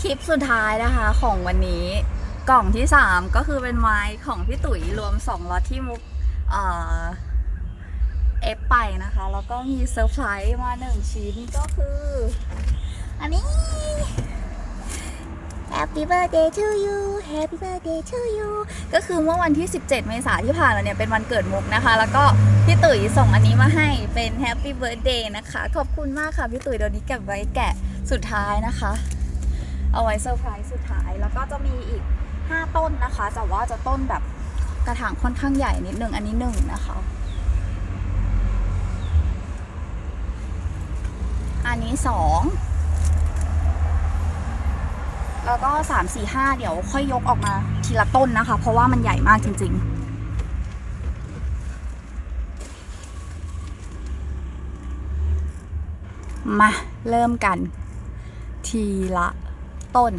คลิปสุดท้ายนะคะของวันนี้กล่องที่ 3 ก็คือเป็นไม้ของพี่ตุ๋ยรวม2ล็อตที่มุกเอ่อเอฟไปนะคะ แล้วก็มีเซอร์ไพรส์มาหนึ่งชิ้นก็คือ อันนี้ Happy birthday to you Happy birthday to you ก็คือเมื่อวันที่ 17 เมษายนที่ผ่านมาเนี่ยเป็นวันเกิดมุกนะคะ แล้วก็พี่ตุ๋ยส่งอันนี้มาให้เป็น Happy birthday นะคะ ขอบคุณมากค่ะพี่ตุ๋ยเดี๋ยวนี้เก็บไว้แกะสุดท้ายนะคะ เอาไว้เซอร์ไพรส์สุดท้าย แล้วก็จะมีอีก 5 ต้นนะคะแต่ว่าจะต้นแบบกระถางค่อนข้างใหญ่นิดนึงอันนี้หนึ่งนะคะ อันนี้สองแล้วก็สามสี่ห้าเดี๋ยวค่อยยกออกมาทีละต้นนะคะ เพราะว่ามันใหญ่มากจริง ๆมา เริ่มกัน ทีละ ต้น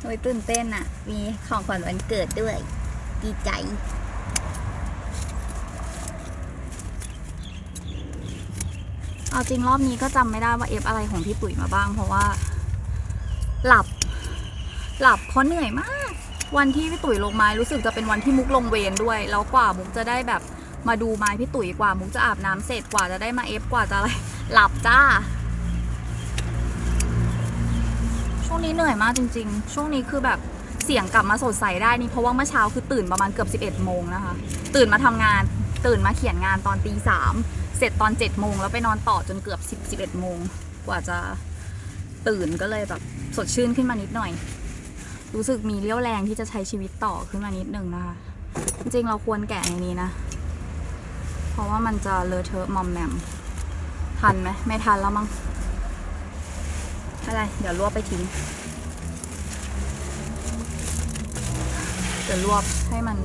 โอ้ยตื่นเต้นอะมีของขวัญวันเกิดด้วย ดีใจเอาจริงรอบนี้ก็จำไม่ได้ว่าเอฟอะไรของพี่ปุ๋ยมาบ้าง เพราะว่า หลับ หลับเพราะเหนื่อยมาก วันที่พี่ตุ๋ยลงไม้รู้สึกจะเป็นวันที่มุกลงเวรด้วย แล้วกว่ามุกจะได้แบบ มาดูไม้พี่ตุ๋ยกว่ามุกจะอาบน้ำเสร็จกว่าจะได้มาเอฟกว่าจะอะไร หลับจ้า ช่วงนี้เหนื่อยมากจริง ๆ ช่วงนี้คือแบบเสียงกลับมาสดใสได้นี่เพราะว่าเมื่อเช้าคือตื่นประมาณเกือบ 11 โมงนะคะ ตื่นมาทำงาน ตื่นมาเขียนงานตอนตีสามเสร็จตอน7โมงแล้วไปนอนต่อจนเกือบ 10 11 โมงกว่าจะตื่นก็เลยแบบสดชื่นขึ้นมานิดหน่อย รู้สึกมีเรี่ยวแรงที่จะใช้ชีวิตต่อขึ้นมานิดนึงนะคะ จริงๆเราควรแกะในนี้นะ เพราะว่ามันจะเลอะเทอะมอมแมม ทันไหมไม่ทันแล้วมั้งอะไร เดี๋ยวรวบไปทิ้งเดี๋ยวรวบให้มัน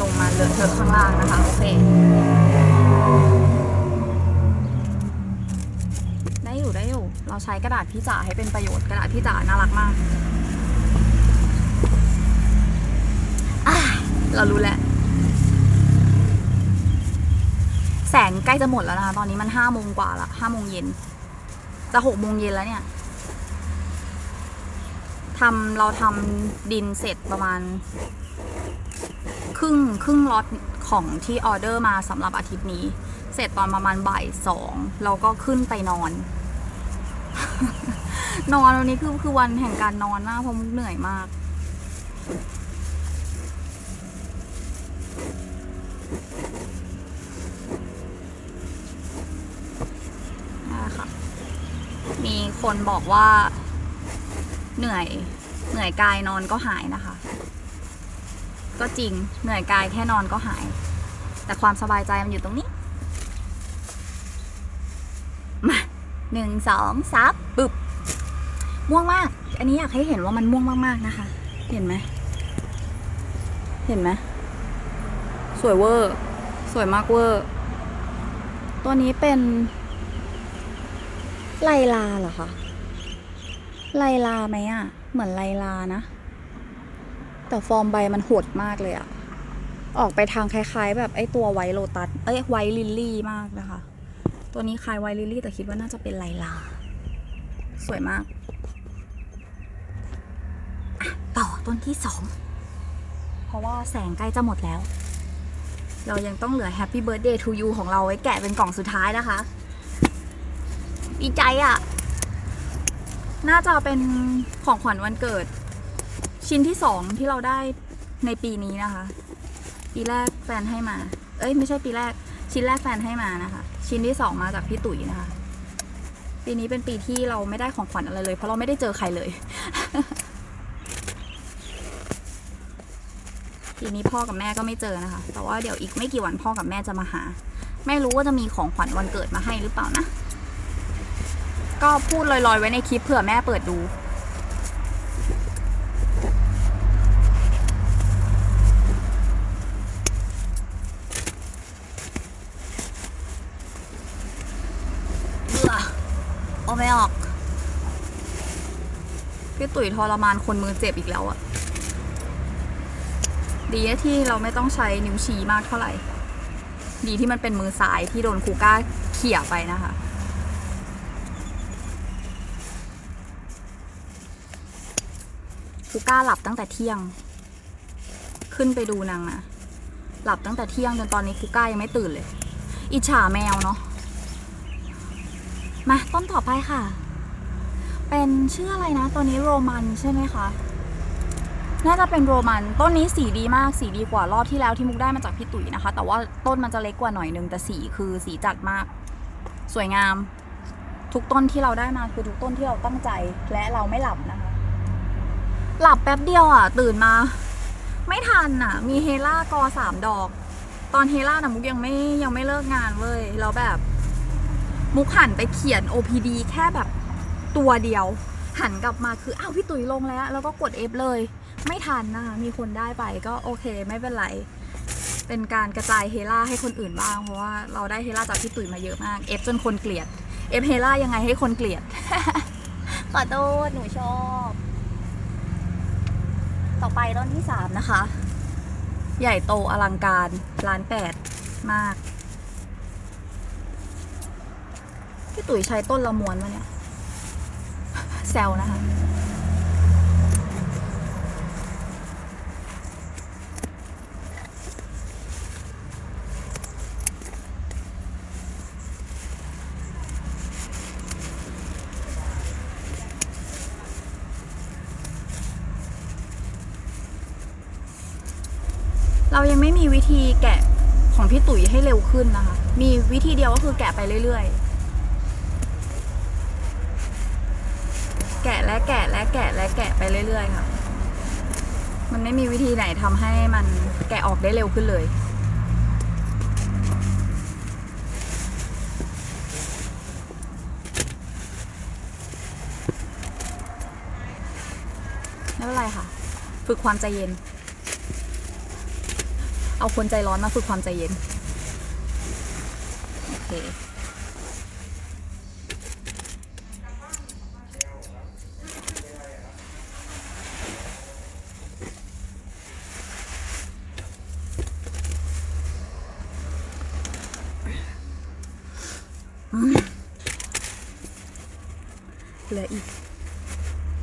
ลงมาเลอะเทอะข้างล่างนะคะ โอเค ได้อยู่ได้อยู่ เราใช้กระดาษพี่จ๋าให้เป็นประโยชน์กระดาษพี่จ๋าน่ารักมากอะเรารู้แล้ว แสงใก ล้จะหมดแล้วนะคะ ตอนนี้มันห้าโมงกว่าละห้าโมงเย็น จะหกโมงเย็นแล้วเนี่ยทำเราทำดินเสร็จประมาณ ครึ่งครึ่งล็อตของที่ออเดอร์มาสำหรับอาทิตย์นี้ เสร็จตอนประมาณบ่ายสองเราก็ขึ้นไปนอน นอนวันนี้คือคือวันแห่งการนอนมากเพราะมุกเหนื่อยมาก นั่นแหละค่ะ มี คนบอกว่าเหนื่อยเหนื่อยกายนอนก็หายนะคะ ก็จริงเหนื่อยกายแค่นอนก็หาย แต่ความสบายใจมันอยู่ตรงนี้ มาหนึ่งสองสามปึ๊บม่วงมาก อันนี้อยากให้เห็นว่ามันม่วงมากๆนะคะ เห็นไหม เห็นไหม สวยเวอร์ สวยมากเวอร์ ตัวนี้เป็น ไลลาเหรอคะไลลาไหมอะเหมือนไลลานะ แต่ฟอร์มใบมันโหดมากเลยอะออกไปทางคล้าย ๆ แบบไอ้ตัวไวโลตัสเอ้ยไวลิลลี่มากนะคะ ตัวนี้คล้ายไวลิลลี่แต่คิดว่าน่าจะเป็นไลลา สวยมากอะต่อต้นที่สองเพราะว่าแสงใกล้จะหมดแล้ว เรายังต้องเหลือ Happy Birthday to you ของเราไว้แกะเป็นกล่องสุดท้ายนะคะ ดีใจอะ่ะ น่าจะเป็นของขวัญวันเกิด ชิ้นที่สองที่เราได้ในปีนี้นะคะ ปีแรกแฟนให้มา เอ้ยไม่ใช่ปีแรก ชิ้นแรกแฟนให้มานะคะ ชิ้นที่สองมาจากพี่ตุ๋ยนะคะ ปีนี้เป็นปีที่เราไม่ได้ของขวัญอะไรเลย เพราะเราไม่ได้เจอใครเลย ปีนี้พ่อกับแม่ก็ไม่เจอนะคะ แต่ว่าเดี๋ยวอีกไม่กี่วันพ่อกับแม่จะมาหา ไม่รู้ว่าจะมีของขวัญวันเกิดมาให้หรือเปล่านะ ก็พูดลอยๆ ไว้ในคลิปเผื่อแม่เปิดดู เบื่ออไม่ออก พี่ตุ๋ยทรมานคนมือเจ็บอีกแล้วอะดีนะที่เราไม่ต้องใช้นิ้วชี้มากเท่าไหร่ ดีที่มันเป็นมือซ้ายที่โดนคูก้าเขี่ยไปนะคะ คูก้าหลับตั้งแต่เที่ยง ขึ้นไปดูนางนะหลับตั้งแต่เที่ยงจนตอนนี้คูก้ายังไม่ตื่นเลย อิจฉาแมวเนาะมาต้นต่อไปค่ะ เป็นชื่ออะไรนะ ตัวนี้โรมันใช่ไหมคะน่าจะเป็นโรมัน ต้นนี้สีดีมาก สีดีกว่ารอบที่แล้วที่มุกได้มาจากพี่ตุ๋ยนะคะ แต่ว่าต้นมันจะเล็กกว่าหน่อยนึงแต่สีคือสีจัดมาก สวยงาม ทุกต้นที่เราได้มาคือทุกต้นที่เราตั้งใจและเราไม่หลับนะคะ หลับแป๊บเดียวอะ ตื่นมา ไม่ทันอะ มีเฮล่ากอสามดอก ตอนเฮล่านะมุกยังไม่ยังไม่เลิกงานเว้ยแล้วแบบ มุกหันไปเขียน OPD แค่แบบตัวเดียว หันกลับมาคืออ้าวพี่ตุ๋ยลงแล้ว แล้วก็กด F เลย ไม่ทันนะคะมีคนได้ไปก็โอเคไม่เป็นไรเป็นการกระจายเฮล่าให้คนอื่นบ้างเพราะว่าเราได้เฮล่าจากพี่ตุ๋ยมาเยอะมาก F จนคนเกลียด F เฮล่ายังไงให้คนเกลียดขอโทษหนูชอบ ต่อไปต้นที่สามนะคะ ใหญ่โตอลังการล้านแปดมาก พี่ตุ๋ยใช้ต้นละมวนมาเนี่ย แซวนะคะ เรายังไม่มีวิธีแกะของพี่ตุ๋ยให้เร็วขึ้นนะคะ มีวิธีเดียวก็คือแกะไปเรื่อยๆ แกะและแกะและแกะและแกะไปเรื่อยๆค่ะ มันไม่มีวิธีไหนทำให้มันแกะออกได้เร็วขึ้นเลยไม่เป็นไรค่ะ ฝึกความใจเย็น เอาคนใจร้อนมาฝึกความใจเย็น โอเค เหลืออีก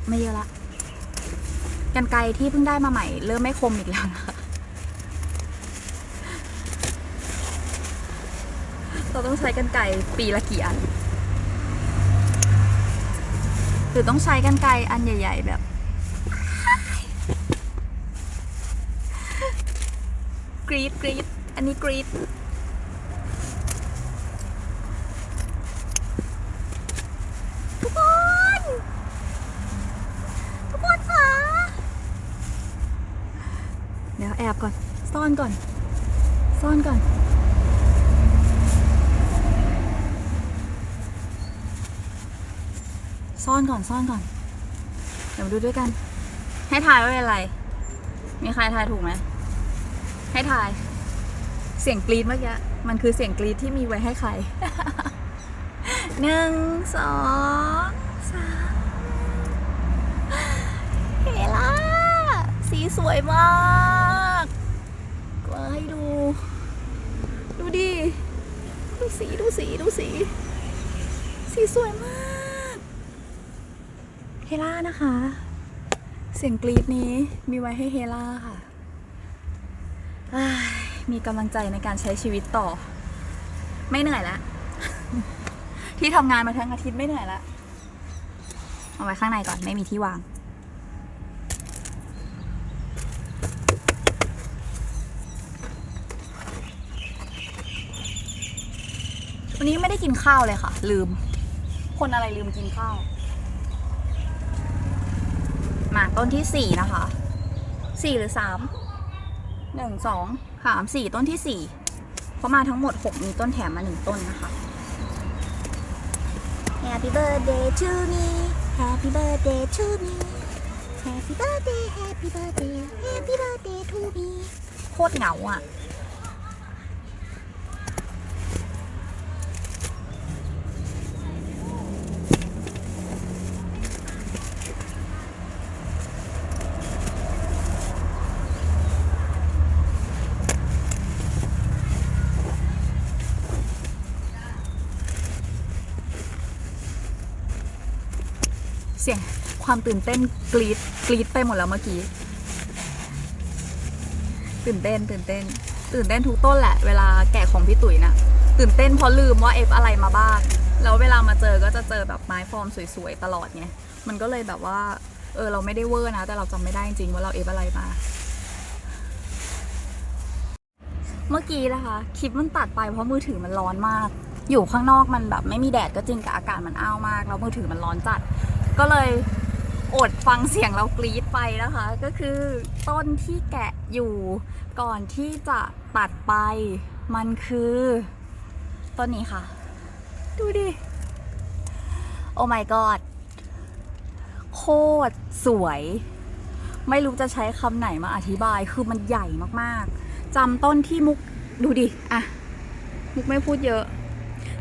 ไม่เยอะละ กันไกรที่เพิ่งได้มาใหม่ เริ่มไม่คมอีกแล้วนะคะ เราต้องใช้กันไก่ปีละกี่อัน หรือต้องใช้กันไก่อันใหญ่ ๆ แบบ กรีดกรีดอันนี้กรีดทุกคน ทุกคนคะเดี๋ยวแอบก่อน ซ่อนก่อน ซ่อนก่อน ซ่อน ก่อนซ่อนก่อน เดี๋ยวมาดูด้วยกัน ให้ทายว่าเป็นอะไร มีใครทายถูกไหม ให้ทาย เสียงกรีดเมื่อกี้ มันคือเสียงกรีดที่มีไว้ให้ใครหนึ่งสองสามเฮล่าสีสวยมากมาให้ดู ดูดิ ดูสี ดูสี ดูสี สีสวยมาก เฮล่านะคะ เสียงกรีดนี้มีไว้ให้เฮล่าค่ะ มีกำลังใจในการใช้ชีวิตต่อ ไม่เหนื่อยล้วที่ทำงานมาทั้งอาทิตย์ไม่เหนื่อยล้วเอาไว้ข้างในก่อนไม่มีที่วาง วันนี้ไม่ได้กินข้าวเลยค่ะ ลืม คนอะไรลืมกินข้าว มาต้นที่สี่นะคะสี่หรือสามหนึ่งสองสามสี่ต้นที่สี่เพราะมาทั้งหมดหกมีต้นแถมมาหนึ่งต้นนะคะ Happy birthday to me Happy birthday to me Happy birthday Happy birthday Happy birthday to me โคตรเหงาอะ เสียงความตื่นเต้นกรีดกรีดไปหมดแล้วเมื่อกี้ ตื่นเต้นตื่นเต้น ตื่นเต้นทุกต้นแหละ เวลาแกะของพี่ตุ๋ยนะตื่นเต้นเพราะลืมว่าเอฟอะไรมาบ้าง แล้วเวลามาเจอก็จะเจอแบบไม้ฟอร์มสวยๆตลอดไง มันก็เลยแบบว่า เออเราไม่ได้เวอร์นะ แต่เราจำไม่ได้จริงๆว่าเราเอฟอะไรมาเมื่อกี้นะคะคลิปมันตัดไปเพราะมือถือมันร้อนมาก อยู่ข้างนอกมันแบบไม่มีแดดก็จริงแต่อากาศมันอ้าวมากแล้วมือถือมันร้อนจัด ก็เลยอดฟังเสียงเรากรี๊ดไปนะคะ ก็คือต้นที่แกะอยู่ก่อนที่จะตัดไป มันคือ ต้นนี้ค่ะ ดูดิ โอ้ my god โคตรสวย ไม่รู้จะใช้คำไหนมาอธิบายคือมันใหญ่มากๆจำต้นที่มุกดูดิอะมุกไม่พูดเยอะ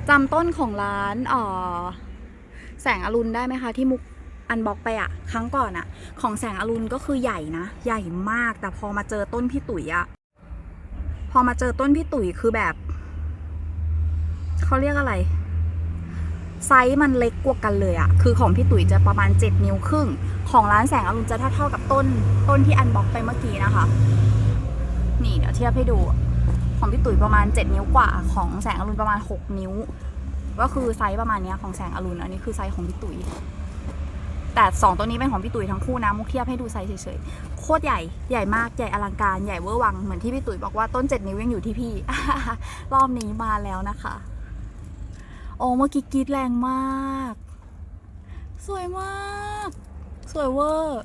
จำต้นของร้านอ่อ แสงอรุณได้ไหมคะที่มุกอันบ็อกไปอะครั้งก่อนอะของแสงอรุณก็คือใหญ่นะ ใหญ่มากแต่พอมาเจอต้นพี่ตุ๋ยอะพอมาเจอต้นพี่ตุ๋ยคือแบบเขาเรียกอะไร ไซส์มันเล็กกว่ากันเลยอะคือของพี่ตุ๋ยจะประมาณ 7 นิ้วครึ่ง ของร้านแสงอรุณจะเท่าเท่ากับต้นต้นที่อันบ็อกไปเมื่อกี้นะคะ นี่เดี๋ยวเทียบให้ดู ของพี่ตุ๋ยประมาณ 7 นิ้วกว่า ของแสงอรุณประมาณ 6 นิ้ว ก็คือไซส์ประมาณนี้ของแสงอรุณอันนี้คือไซส์ของพี่ตุ๋ยแต่สองตัวนี้เป็นของพี่ตุ๋ยทั้งคู่นะมุกเทียบให้ดูไซส์เฉยๆโคตรใหญ่ใหญ่มากใหญ่อลังการใหญ่เวอร์วังเหมือนที่พี่ตุ๋ยบอกว่าต้น7นิ้วยังอยู่ที่พี่ รอบนี้มาแล้วนะคะ โอ้เมื่อกี้กรีดแรงมาก สวยมาก สวยเวอร์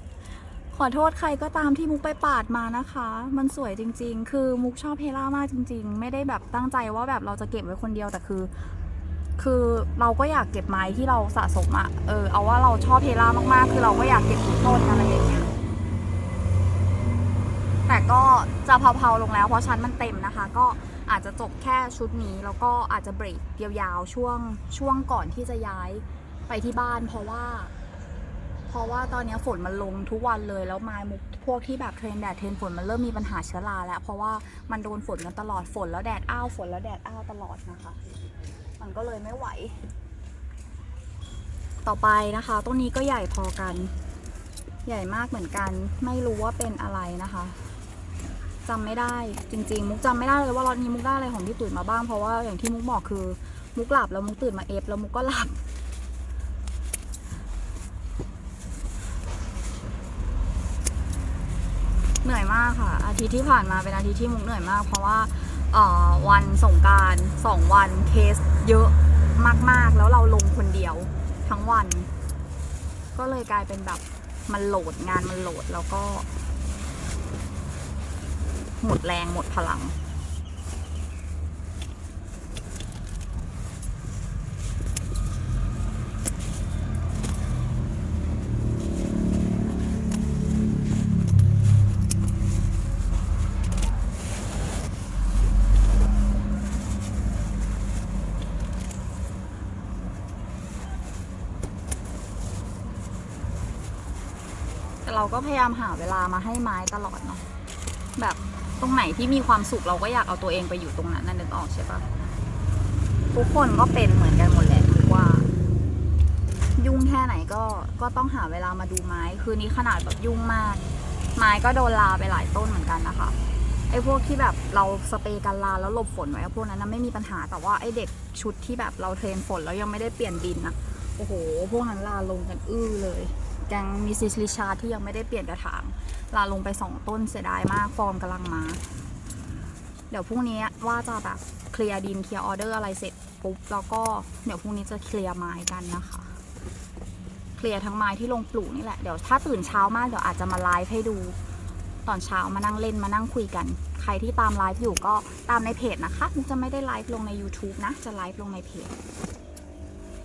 ขอโทษใครก็ตามที่มุกไปปาดมานะคะ มันสวยจริง ๆ คือมุกชอบเฮล่ามากจริง ๆ ไม่ได้แบบตั้งใจว่าแบบเราจะเก็บไว้คนเดียวแต่คือ คือเราก็อยากเก็บไม้ที่เราสะสมอะเออเอาว่าเราชอบเฮล่ามากๆ คือเราก็อยากเก็บทุกต้นอะไรอย่างเงี้ยแต่ก็จะเผาๆลงแล้วเพราะชั้นมันเต็มนะคะ ก็อาจจะจบแค่ชุดนี้แล้วก็อาจจะเบรกยาวๆช่วงช่วงก่อนที่จะย้ายไปที่บ้าน เพราะว่า เพราะว่าตอนนี้ฝนมันลงทุกวันเลยแล้วไม้มุกพวกที่แบบเทรนแดดเทรนฝนมันเริ่มมีปัญหาเชื้อราแล้ว เพราะว่ามันโดนฝนกันตลอดฝนแล้วแดดอ้าวฝนแล้วแดดอ้าวตลอดนะคะ มันก็เลยไม่ไหว ต่อไปนะคะต้นนี้ก็ใหญ่พอกัน ใหญ่มากเหมือนกัน ไม่รู้ว่าเป็นอะไรนะคะจำไม่ได้จริงๆ มุกจำไม่ได้เลยว่ารอบนี้มุกได้อะไรของพี่ตุ๋ยมาบ้างเพราะว่าอย่างที่มุกบอกคือ มุกหลับแล้วมุกตื่นมาเอฟแล้วมุกก็หลับเหนื่อยมากค่ะ อาทิตย์ที่ผ่านมาเป็นอาทิตย์ที่มุกเหนื่อยมากเพราะว่า วันสงการสองวันเคสเยอะมากๆ แล้วเราลงคนเดียวทั้งวัน ก็เลยกลายเป็นแบบมันโหลดงานมันโหลดแล้วก็ หมดแรงหมดพลัง เราก็พยายามหาเวลามาให้ไม้ตลอดเนาะแบบตรงไหนที่มีความสุขเราก็อยากเอาตัวเองไปอยู่ตรงนั้นนั่นนึกออกใช่ปะทุกคนก็เป็นเหมือนกันหมดแหละทุกว่า ยุ่งแค่ไหนก็ก็ต้องหาเวลามาดูไม้ คือนี้ขนาดแบบยุ่งมาก ไม้ก็โดนลาไปหลายต้นเหมือนกันนะคะไอ้พวกที่แบบเราสเปรย์กันลาแล้วหลบฝนไว้พวกนั้นนะไม่มีปัญหาแต่ว่าไอ้เด็กชุดที่แบบเราเทรนฝนแล้วยังไม่ได้เปลี่ยนดินนะโอ้โห พวกนั้นลาลงกันอื้อเลย แกงมิสซิสลิชาที่ยังไม่ได้เปลี่ยนกระถางลาลงไปสองต้นเสียดายมาก ฟอร์มกำลังมา เดี๋ยวพรุ่งนี้ว่าจะแบบเคลียร์ดินเคลียร์ออเดอร์อะไรเสร็จปุ๊บ แล้วก็เดี๋ยวพรุ่งนี้จะเคลียร์ไม้กันนะคะ เคลียร์ทั้งไม้ที่ลงปลูกนี่แหละ เดี๋ยวถ้าตื่นเช้ามากเดี๋ยวอาจจะมาไลฟ์ให้ดู ตอนเช้ามานั่งเล่นมานั่งคุยกัน ใครที่ตามไลฟ์อยู่ก็ตามในเพจนะคะจะไม่ได้ไลฟ์ลงใน YouTube นะ จะไลฟ์ลงในเพจ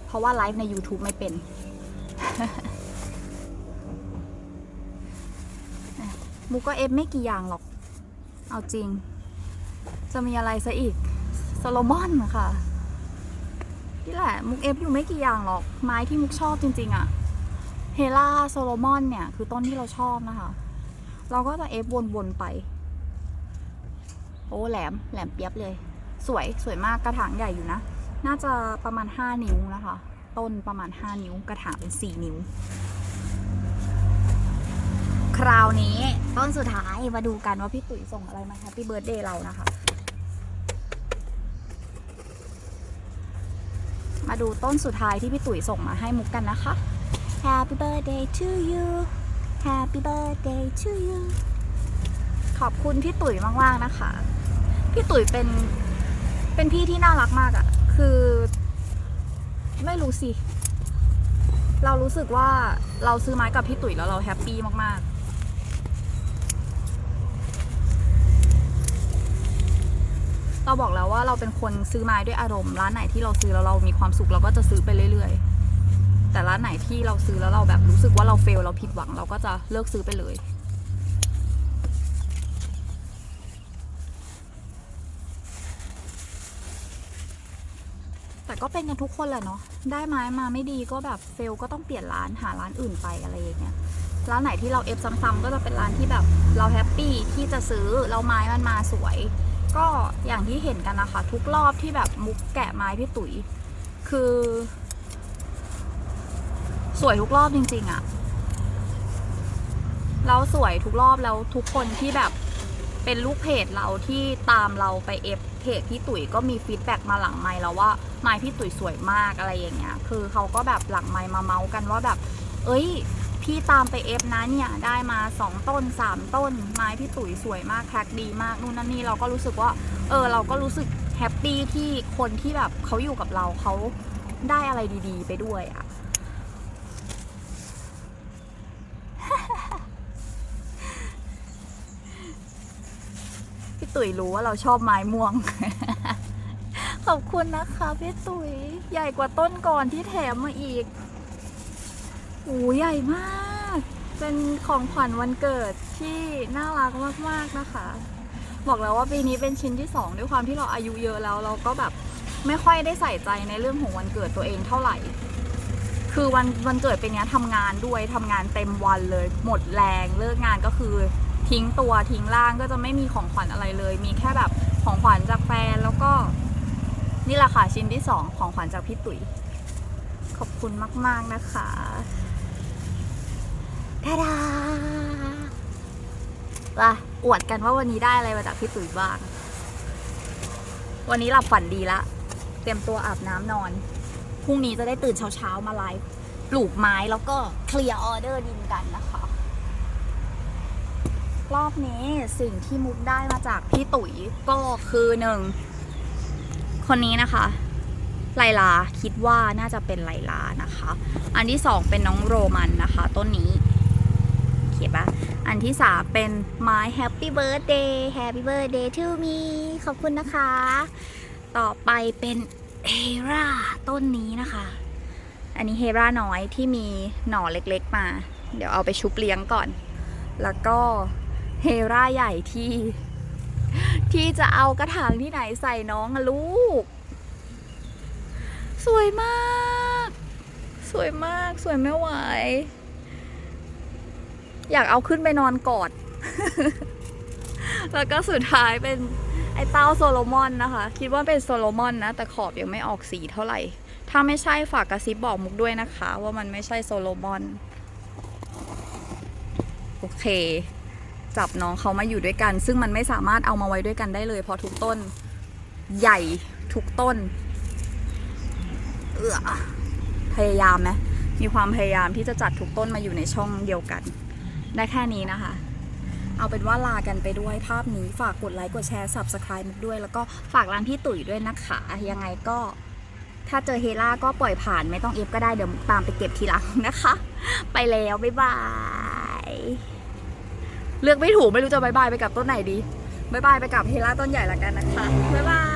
เพราะว่าไลฟ์ใน YouTube ไม่เป็น มุกก็เอฟไม่กี่อย่างหรอก เอาจริง จะมีอะไรซะอีกโซโลมอนค่ะนี่แหละ มุกเอฟอยู่ไม่กี่อย่างหรอก ไม้ที่มุกชอบจริง ๆอะเฮล่าโซโลมอนเนี่ย คือต้นที่เราชอบนะคะ เราก็จะเอฟวนๆไป โอ้แหลมแหลมเปียบเลย สวยสวยมากกระถางใหญ่อยู่นะ น่าจะประมาณ 5 นิ้วนะคะ ต้นประมาณ 5 นิ้ว กระถางเป็น 4 นิ้ว คราวนี้ต้นสุดท้ายมาดูกันว่าพี่ตุ๋ยส่งอะไรมาแฮปปี้เบิร์ดเดย์เรานะคะ มาดูต้นสุดท้ายที่พี่ตุ๋ยส่งมาให้มุกกันนะคะ Happy birthday to you Happy birthday to you ขอบคุณพี่ตุ๋ยมากๆนะคะ พี่ตุ๋ยเป็นเป็นพี่ที่น่ารักมากอะคือ ไม่รู้สิ เรารู้สึกว่าเราซื้อไม้กับพี่ตุ๋ยแล้วเราแฮปปี้มากๆ เราบอกแล้วว่าเราเป็นคนซื้อไม้ด้วยอารมณ์ร้านไหนที่เราซื้อแล้วเรามีความสุขเราก็จะซื้อไปเรื่อย ๆ แต่ร้านไหนที่เราซื้อแล้วเราแบบรู้สึกว่าเราเฟลเราผิดหวังเราก็จะเลิกซื้อไปเลยแต่ก็เป็นกันทุกคนแหละเนาะ ได้ไม้มาไม่ดีก็แบบเฟลก็ต้องเปลี่ยนร้านหาร้านอื่นไปอะไรอย่างเงี้ย ร้านไหนที่เราเอฟซ้ำๆก็จะเป็นร้านที่แบบเราแฮปปี้ที่จะซื้อเราไม้มันมาสวย ก็อย่างที่เห็นกันนะคะ ทุกรอบที่แบบมุกแกะไม้พี่ตุ๋ย คือ สวยทุกรอบจริง ๆอะแล้วสวยทุกรอบแล้วทุกคนที่แบบเป็นลูกเพจเราที่ตามเราไปเอฟเพจพี่ตุ๋ยก็มีฟีดแบ็กมาหลังไมค์แล้วว่าไม้พี่ตุ๋ยสวยมากอะไรอย่างเงี้ย คือเขาก็แบบหลังไมค์มาเมาส์กันว่าแบบ เอ้ย พี่ตามไปเอฟนะเนี่ยได้มา 2 ต้น 3 ต้น ไม้พี่ตุ๋ยสวยมากแพ็คดีมากนู่นนั่นนี่เราก็รู้สึกว่า เออเราก็รู้สึกแฮปปี้ที่คนที่แบบเขาอยู่กับเราเขาได้อะไรดีๆ ไปด้วยอะ่ะพี่ตุ๋ยรู้ว่าเราชอบไม้ม่วง ขอบคุณนะคะพี่ตุ๋ยใหญ่กว่าต้นก่อนที่แถมมาอีก โอ้ใหญ่มาก เป็นของขวัญวันเกิดที่น่ารักมากๆนะคะ บอกแล้วว่าปีนี้เป็นชิ้นที่สองด้วยความที่เราอายุเยอะแล้ว เราก็แบบไม่ค่อยได้ใส่ใจในเรื่องของวันเกิดตัวเองเท่าไหร่ คือวันวันเกิดเป็นเนี้ยทำงานด้วยทำงานเต็มวันเลย หมดแรงเลิกงานก็คือทิ้งตัวทิ้งร่างก็จะไม่มีของขวัญอะไรเลย มีแค่แบบของขวัญจากแฟนแล้วก็นี่แหละค่ะชิ้นที่สองของขวัญจากพี่ตุ๋ยขอบคุณมาก ๆ นะคะ ทาดาว่าอวดกันว่าวันนี้ได้อะไรมาจากพี่ตุ๋ยบ้าง วันนี้หลับฝันดีละ เตรียมตัวอาบน้ำนอน พรุ่งนี้จะได้ตื่นเช้าๆมาไลฟ์ปลูกไม้แล้วก็เคลียร์ออเดอร์ดินกันนะคะ รอบนี้สิ่งที่มุกได้มาจากพี่ตุ๋ยก็คือหนึ่งคนนี้นะคะไลลาคิดว่าน่าจะเป็นไลลานะคะ อันที่สองเป็นน้องโรมันนะคะ ต้นนี้ เขียนปะอันที่สามเป็น my happy birthday happy birthday to me ขอบคุณนะคะ ต่อไปเป็นเฮราต้นนี้นะคะ อันนี้เฮราน้อยที่มีหน่อเล็กๆมา เดี๋ยวเอาไปชุบเลี้ยงก่อน แล้วก็เฮราใหญ่ที่ ที่จะเอากระถางที่ไหนใส่น้องอะลูก สวยมาก สวยมาก สวยไม่ไหว อยากเอาขึ้นไปนอนกอด แล้วก็สุดท้ายเป็นไอ้เต้าโซโลมอนนะคะ คิดว่าเป็นโซโลมอนนะ แต่ขอบยังไม่ออกสีเท่าไหร่ ถ้าไม่ใช่ฝากกระซิบบอกมุกด้วยนะคะ ว่ามันไม่ใช่โซโลมอน โอเค จับน้องเขามาอยู่ด้วยกัน ซึ่งมันไม่สามารถเอามาไว้ด้วยกันได้เลย เพราะทุกต้น ใหญ่ทุกต้น เออพยายามไหมมีความพยายามที่จะจัดทุกต้นมาอยู่ในช่องเดียวกัน ได้แค่นี้นะคะ เอาเป็นว่าลากันไปด้วยภาพนี้ฝากกดไลค์กดแชร์ subscribe มุกด้วย แล้วก็ฝากร้านพี่ตุ๋ยด้วยนะคะ ยังไงก็ถ้าเจอเฮล่าก็ปล่อยผ่านไม่ต้องเอฟก็ได้เดี๋ยวตามไปเก็บทีหลังนะคะ ไปแล้ว บ๊ายบาย เลือกไม่ถูกไม่รู้จะบายบายไปกับต้นไหนดีบายบายไปกับเฮล่าต้นใหญ่ละกันนะคะ บ๊ายบาย